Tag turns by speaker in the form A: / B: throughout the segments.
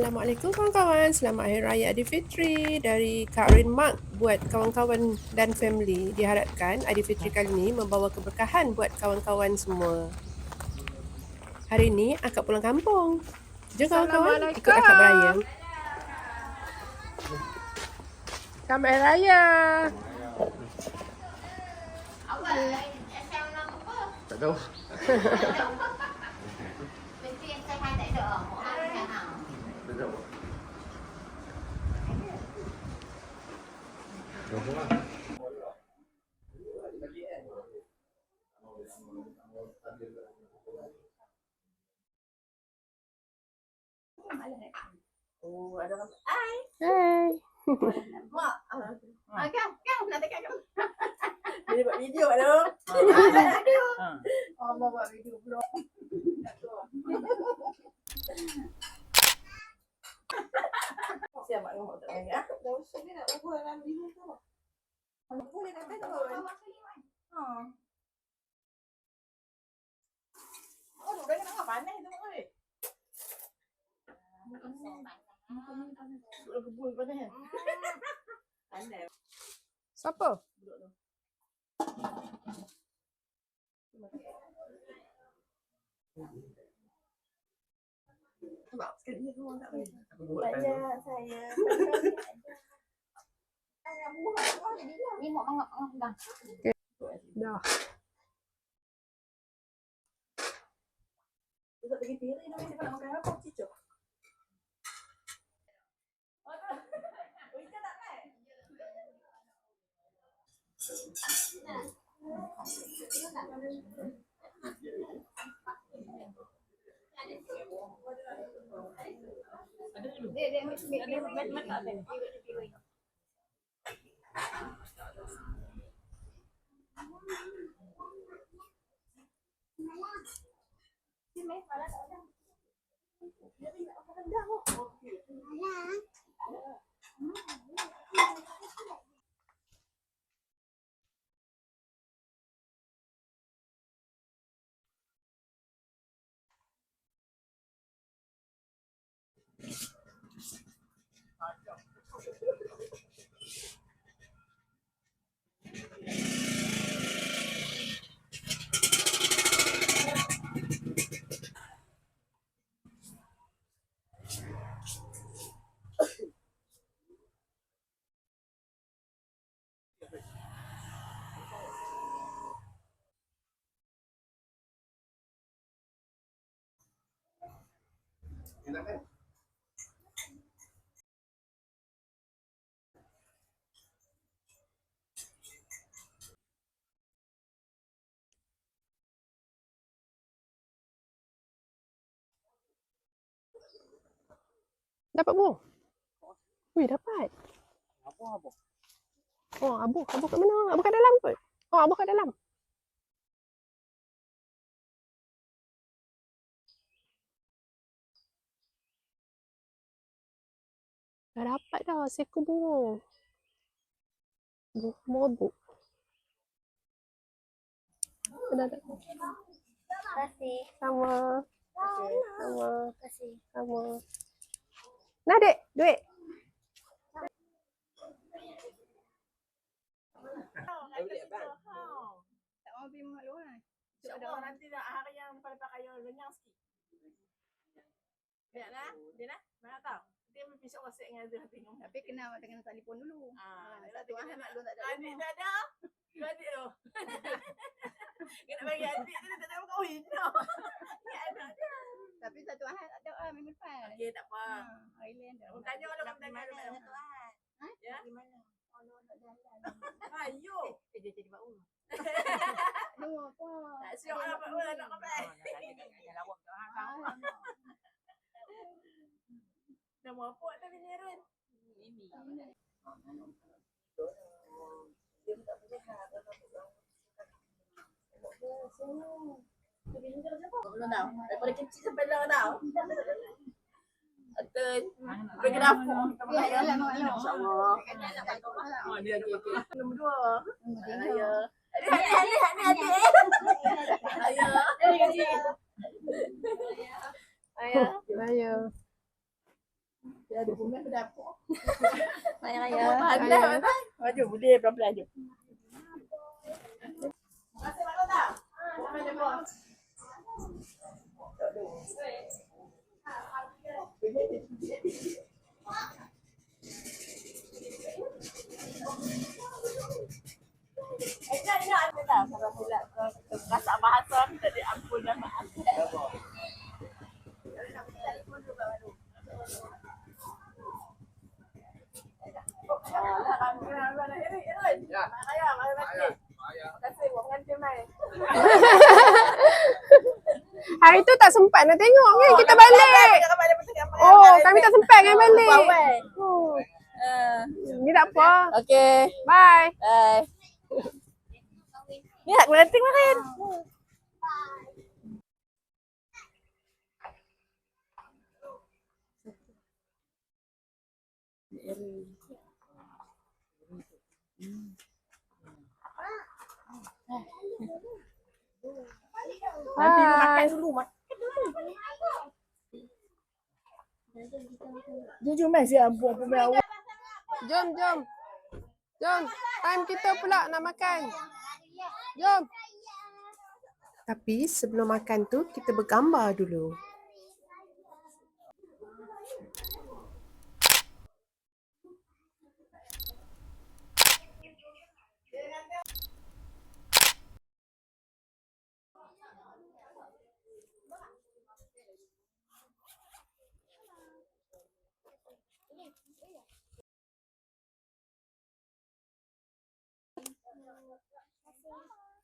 A: Assalamualaikum kawan-kawan. Selamat Hari Raya Aidilfitri dari Kak Rin Mark buat kawan-kawan dan family. Diharapkan Aidilfitri kali ini membawa keberkahan buat kawan-kawan semua. Hari ini akak pulang kampung. Jom kawan-kawan ikut akak beraya. Selamat Hari Raya.
B: Tak tahu.
C: Mesti yang saya tak ada. Orang yang tak
B: Lah.
C: Oh, ada orang. Hai.
A: Hai.
C: Mak. Ah, kan, kan nak dekat kan.
D: Dia buat video tu.
C: Aduh.
D: Oh, mau buat video vlog. Siapa mak nombor tak lagi ah? Dah usah dia nak ubah dalam video tu. Kalau boleh kata tu. Ha. Oh, dah nak apa panas tu oi. Duduk kebun panas kan. Panas.
A: Siapa?
D: Duduk tu. Sebab sekali ni semua tak boleh.
B: Tanya.
C: saya.
D: Buah.
C: Ni mak mangap mangap dah.
A: Dah.
D: Dia pergi dia nak makan apa. Oh tak. Oh ikan
A: Dapat bu? Wih, dapat.
B: Apa apa?
A: Oh, abu. Abu kat mana? Abu kat dalam kot. Oh, abu kat dalam. Dah dapat dah seekor burung. Burung mabuk. Dah dah.
C: Terima kasih.
A: Sama.
C: Terima
A: Sama.
C: kasih.
A: Sama. Nah, dek. Duit.
D: Tak mau pergi mak luar. InsyaAllah nanti nak hari yang pakai yang renyang sikit. Biar lah. Dia lah. Mana tahu. Dia mesti insyaAllah siap dengan dia tengok.
E: Tapi kena dengan telefon dulu.
D: Ah,
E: Ha, satu hari
D: nak-
E: lu tak ada
D: Adik dah ada. Adik tu. Nak bagi adik tu tak kahwin. No. Ni anak dia.
E: Tapi satu hari tak ada ah minggu depan.
D: Okey tak apa.
E: Ha, Island dah.
D: Orang tanya orang tanya
C: Mana
D: mana.
C: satu Ahad?
D: Ha? Ya.
C: Di mana? Lu nak jalan.
D: Ayo.
C: Eh, dia jadi bau.
E: Lu apa?
D: Tak siap lah buat orang nak Nama apa tak bini Aaron? Belum tahu. Daripada kecil sampai dah tahu. Betul. Pergi ke dapur.
E: Ya, ya lah mak lu.
D: InsyaAllah.
E: Kena nak kat rumah lah.
D: Oh, dia okey okey. Nombor dua.
E: Nombor tiga.
D: Ayo. Adik. Ayo. Adik kecil. Ayo.
A: Raya.
D: Dia ada bunga ke dapur.
E: Raya raya.
D: Pandai, pandai. Maju, boleh pelan-pelan je. Masih makan tak? Eh, nak, nak, nak, nak. Kalau silap ke terkasak bahasa, tak ada ampun dan maaf. Alah, kami nak nak nak ini, ini.
B: Ya.
D: Makaya, makaya lagi. Terima kasih buat pengantin mai.
A: Hari tu tak sempat nak tengok kan kita balik. Oh, kami tak sempat kan balik. Oh. Ni tak apa.
D: Okey.
A: Bye.
D: Bye. Ni nak pengantin makan. Nanti lu makan dulu makan dulu. Jujur mai siap ampun ampun mai awak.
A: Jom, jom. Jom. Time kita pula nak makan. Jom. Tapi sebelum makan tu kita bergambar dulu.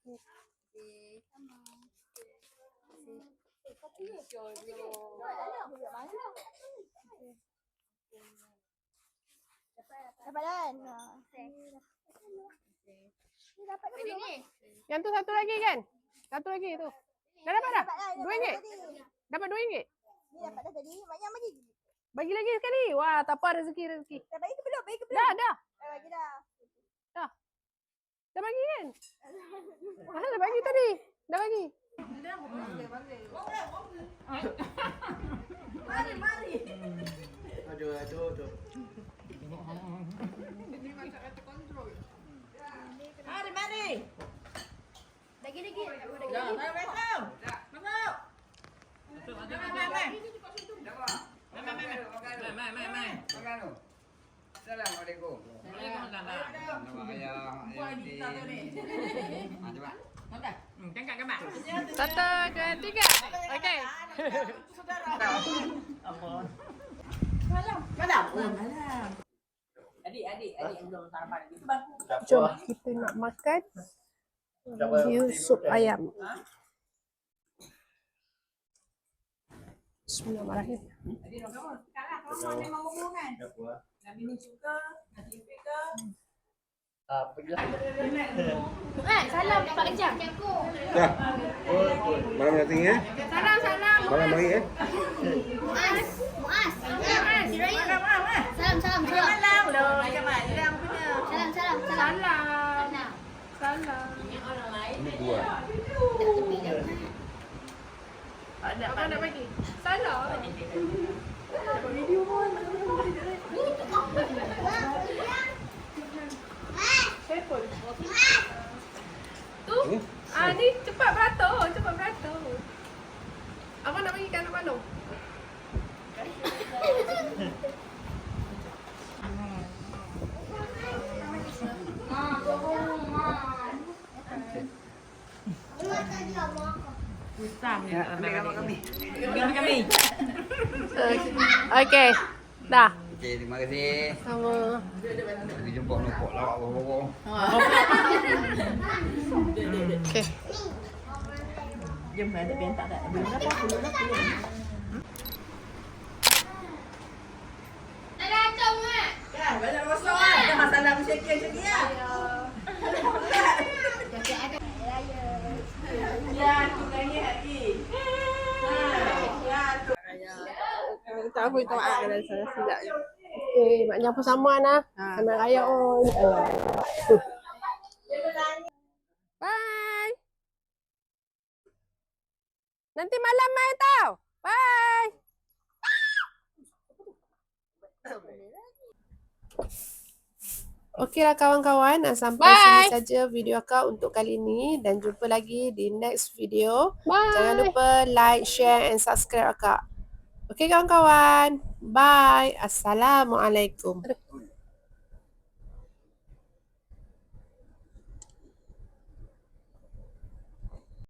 E: Dapat kan? Ni dapat belum?
A: Yang tu satu lagi kan? Satu lagi tu. Dah dapat dah? Dua ringgit? Dapat dua ringgit?
E: Ni dapat dah tadi. Banyak bagi.
A: Bagi lagi sekali. Wah, tak apa rezeki rezeki.
E: Dah bagi ke belum? Bagi ke belum?
A: Dah, dah.
E: Dah bagi dah.
A: Dah bagi kan? Ah, dah bagi tadi. Dah bagi.
B: Aduh, aduh, aduh.
D: Mari mari.
E: Lagi lagi.
D: Ya, saya welcome. Masuk. Mai mai mai.
B: Mai, mai, mai. Makan tu. Assalamualaikum. Nama ayah, ayah di. Ah, coba.
A: Satu, dua, tiga. Okey.
D: Malam. Oh, malam. Adik, adik, adik. Tu bangku.
A: Jom kita nak makan view sup ayam. Bismillahirrahmanirrahim.
D: Adik nak kamu. Sekarang kamu memang ngomong kan? Nabi ni suka, Nabi suka.
E: Eh, salam Pak Kejam.
B: Malam datang ya?
E: Salam, salam.
B: Malam bagi ya?
E: Muaz. Muaz. Muaz. Raya. Salam, salam, salam.
D: Malam loh, macam mana dia punya?
E: Salam, salam, salam.
A: Salam.
E: Salam.
A: Salam.
B: Ini dua.
A: Apa nak bagi? Salam. Handphone. Tu. Ah ni cepat beratur, cepat beratur. Apa nak bagi kat anak Manu?
D: Kami. Gambar kami.
A: Okey. Dah.
B: Okey, terima kasih.
A: Sama.
B: Kita jumpa nopok lawak bawa-bawa.
A: Okey.
D: Jom ada pentak tak? Belum dapat, belum belum.
E: Ada ah.
D: Kan, banyak rasa kan? Ada masalah bersyakir-syakir lah. Ya,
A: Tak apa, minta maaf kalau salah silap je. Okey, maknanya apa sama nah. Sama raya on. Bye. Nanti malam mai tau. Bye.
F: Okeylah kawan-kawan, ah, sampai sini saja video akak untuk kali ini dan jumpa lagi di next video. Jangan lupa like, share and subscribe akak. Okey kawan-kawan. Bye. Assalamualaikum.